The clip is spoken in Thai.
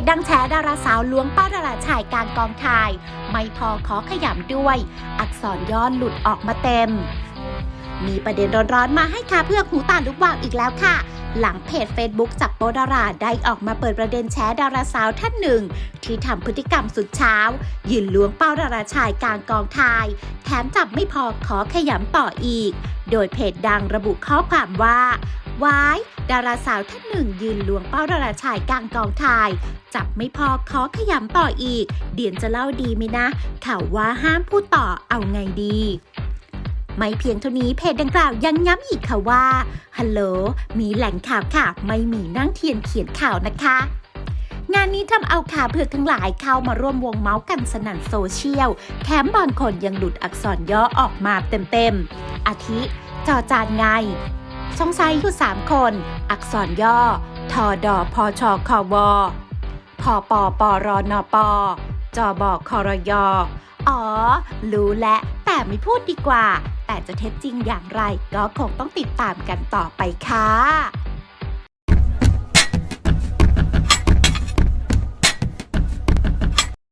จดังแฉดาราสาวล้วงเป้าดาราชายกลางกองถ่าย ไม่พอขอขยำด้วย อักษรย่อหลุดออกมาเต็ม มีประเด็นร้อนๆมาให้ค่ะเพื่อหูตาลุกวาวอีกแล้วค่ะ หลังเพจ Facebook จับโปดาราได้ออกมาเปิดประเด็นแชดาราสาวท่านหนึ่ง ที่ทำพฤติกรรมสุดเช้า ยืนล้วงเป้าดาราชายกลางกองถ่าย แถมจับไม่พอขอขยำต่ออีก โดยเพจดังระบุข้อความว่า วาย ดาราสาวท่านหนึ่งยืนลวงเป้าดาราชายกลางกองถ่าย จับไม่พอขอขยำต่ออีก เดี๋ยวจะเล่าดีไหมนะข่าวว่าห้ามพูดต่อเอาไงดีไม่เพียงเท่านี้เพจดังกล่าวยังย้ำอีกค่ะว่า ฮัลโหล มีแหล่งข่าวค่ะ ไม่มีนั่งเทียนเขียนข่าวนะคะ งานนี้ทำเอาข่าวเผือกทั้งหลายเข้ามาร่วมวงเมาส์กันสนั่นโซเชียล แถมบางคนยังหลุดอักษรย่อออกมาเต็มๆ อาทิ จอจานไง สงสัยอยู่ 3 คน อักษรย่อ ทอดอพอชอคอวอพอปอปอรอนอปอจอบอคอรยออ๋อ รู้และแต่ไม่พูดดีกว่า แต่จะเท็จจริงอย่างไรก็คงต้องติดตามกันต่อไปค่ะ